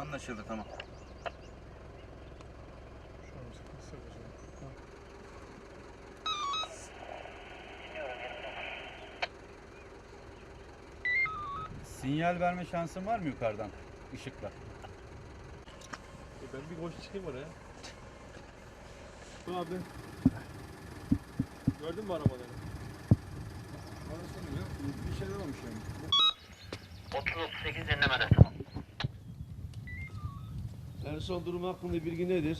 Anlaşıldı tamam. Sinyal verme şansın var mı yukarıdan? Işıkla. E ben bir koş çıkayım oraya. Bu abi. Gördün mü arabaları? Bir şeyler olmuş yani. 30-38 dinlemede son durum hakkında bilgi nedir?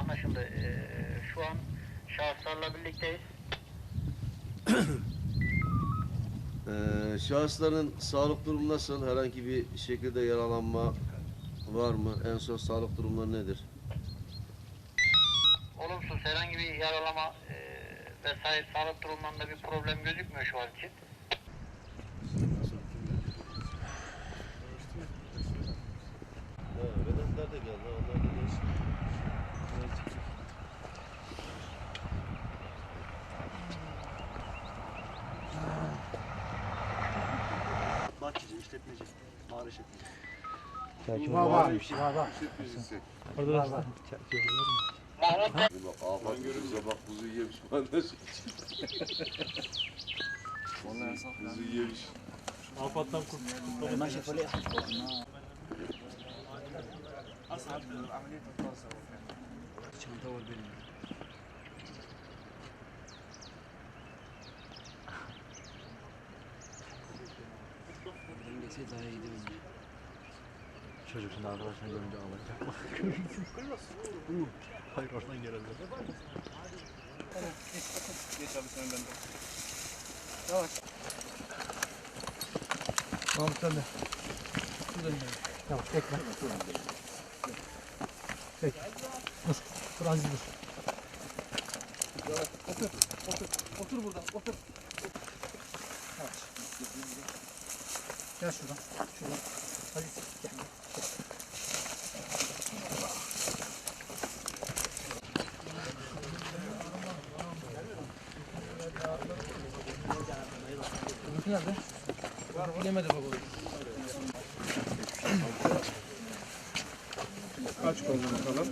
Anlaşıldı. Ee, şu an şahıslarla birlikteyiz. Ee, şahısların sağlık durumu nasıl? Herhangi bir şekilde yaralanma var mı? En son sağlık durumları nedir? Olumsuz herhangi bir yaralama e, vesaire sağlık durumlarında bir problem gözükmüyor şu an için. Ha, Vedatlar da geldi. Onlar da gelsin. Bakıcı, işletmeci, mağara işletmeci. Var var. Mahmut Bey, Bak afat görünce bak kuzu yemiş bana. Kuzu yemiş. Afattan kurtulduk. Seda'ya gideriz. Çocuk şimdi arkadaşını görünce ağlayacak bak. Görürsün. Hayır oradan gelenler. Tamam. Geç abi sen benden. Yavaş. Tamam sen de. Şuradan gel. Tamam bekle. Bekle. Dur. Dur Aziz dur. Yavaş. Otur. Otur. Otur burada. Otur. Yavaş. Gel şuradan. Şuradan. Hadi gel. Nerede? Yemedi baba. Kaç kolunu bakalım.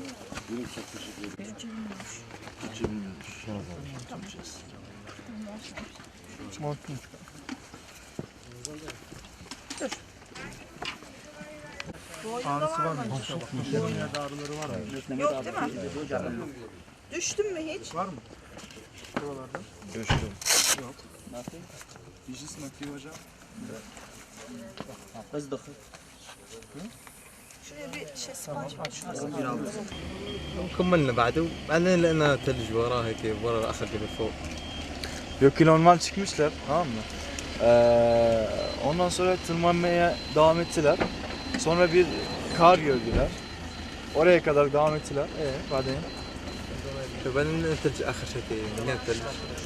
Ağrısı var mı? Yok değil mi? Düştün mü hiç? Var mı? İş ismek hocam. Şuraya bir şey sipariş كملنا بعده بعدين لقينا ثلج وراه هيك ورا اخر اللي فوق Yok normal çıkmışlar tamam mı? Ee, ondan sonra tırmanmaya devam ettiler. Sonra bir kar gördüler. Oraya kadar devam ettiler. Ee, بعدين فبعدين الثلج اخر شيء مليان ثلج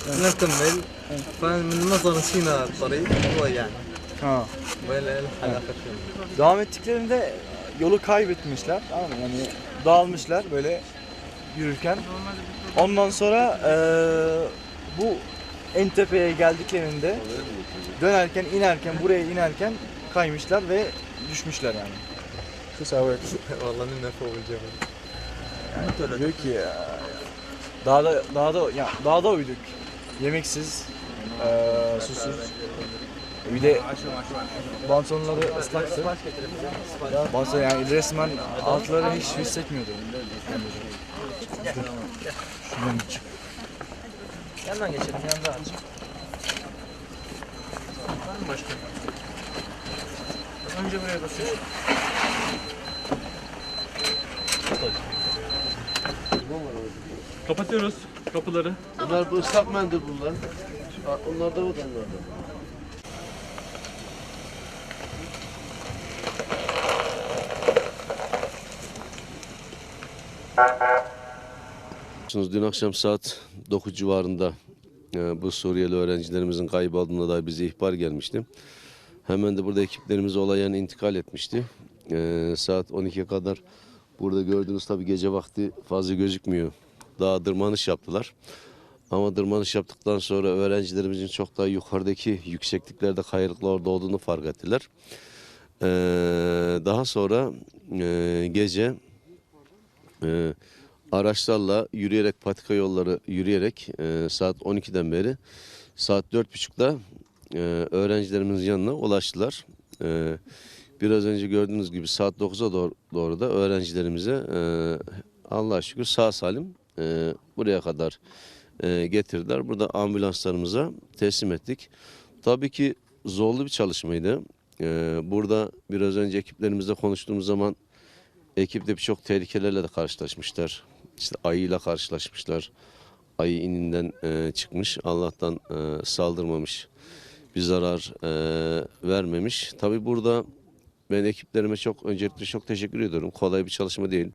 بدنا نكمل فمن نظر نسينا الطريق هو يعني ha. وين لحد اخر شيء Devam ettiklerinde yolu kaybetmişler. Tamam mı? Yani dağılmışlar böyle yürürken. Ondan sonra eee, bu en tepeye geldiklerinde dönerken inerken buraya inerken kaymışlar ve düşmüşler yani. Kısa bak. Vallahi ne yapabileceğim. Yani diyor ki ya, dağda, dağda, ya, dağda uyduk. Yemeksiz, ee, susuz. Bir de bantonları ıslaktı. Banton yani resmen altları hiç hissetmiyordu. Şuradan çık. Yandan geçelim yandan. Var mı başka? Önce buraya basıyorsun. Kapatıyoruz kapıları. Bunlar bu ıslak mendil bunlar. Onlar da o da onlar da. Dün akşam saat 9 civarında e, bu Suriyeli öğrencilerimizin kayboldığına dair bize ihbar gelmişti. Hemen de burada ekiplerimiz olay yerine intikal etmişti. E, saat 12'ye kadar burada gördüğünüz tabii gece vakti fazla gözükmüyor. Daha tırmanış yaptılar. Ama tırmanış yaptıktan sonra öğrencilerimizin çok daha yukarıdaki yüksekliklerde kayalıklarda olduğunu fark ettiler. Ee, daha sonra e, gece e, araçlarla yürüyerek patika yolları yürüyerek e, saat 12'den beri saat 4.30'da e, öğrencilerimizin yanına ulaştılar. E, biraz önce gördüğünüz gibi saat 9'a doğru, doğru da öğrencilerimize e, Allah'a şükür sağ salim e, buraya kadar e, getirdiler. Burada ambulanslarımıza teslim ettik. Tabii ki zorlu bir çalışmaydı. E, burada biraz önce ekiplerimizle konuştuğumuz zaman ekipte birçok tehlikelerle de karşılaşmışlar. İşte ayıyla karşılaşmışlar. Ayı ininden e, çıkmış. Allah'tan e, saldırmamış. Bir zarar e, vermemiş. Tabii burada ben ekiplerime çok öncelikle çok teşekkür ediyorum. Kolay bir çalışma değil.